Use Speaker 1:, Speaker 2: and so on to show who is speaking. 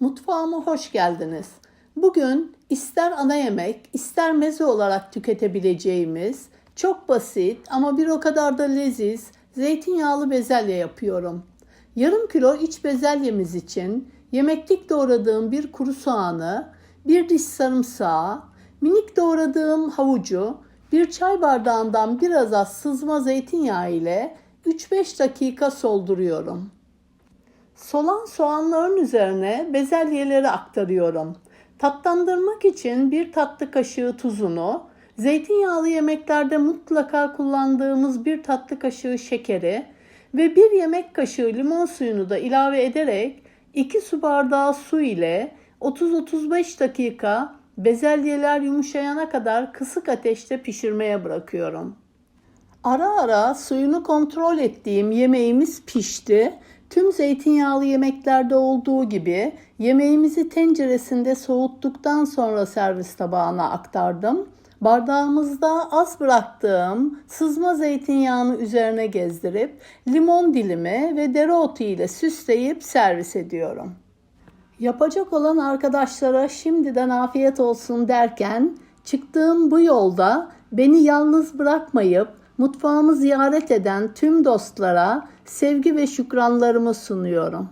Speaker 1: Mutfağıma hoş geldiniz. Bugün ister ana yemek, ister meze olarak tüketebileceğimiz çok basit ama bir o kadar da leziz zeytinyağlı bezelye yapıyorum. Yarım kilo iç bezelyemiz için yemeklik doğradığım bir kuru soğanı, bir diş sarımsağı, minik doğradığım havucu, bir çay bardağından biraz az sızma zeytinyağı ile 3-5 dakika solduruyorum. Solan soğanların üzerine bezelyeleri aktarıyorum. Tatlandırmak için bir tatlı kaşığı tuzunu, zeytinyağlı yemeklerde mutlaka kullandığımız bir tatlı kaşığı şekeri ve bir yemek kaşığı limon suyunu da ilave ederek 2 su bardağı su ile 30-35 dakika bezelyeler yumuşayana kadar kısık ateşte pişirmeye bırakıyorum. Ara ara suyunu kontrol ettiğim yemeğimiz pişti. Tüm zeytinyağlı yemeklerde olduğu gibi yemeğimizi tenceresinde soğuttuktan sonra servis tabağına aktardım. Bardağımızda az bıraktığım sızma zeytinyağını üzerine gezdirip limon dilimi ve dereotu ile süsleyip servis ediyorum. Yapacak olan arkadaşlara şimdiden afiyet olsun derken çıktığım bu yolda beni yalnız bırakmayıp mutfağımı ziyaret eden tüm dostlara sevgi ve şükranlarımı sunuyorum.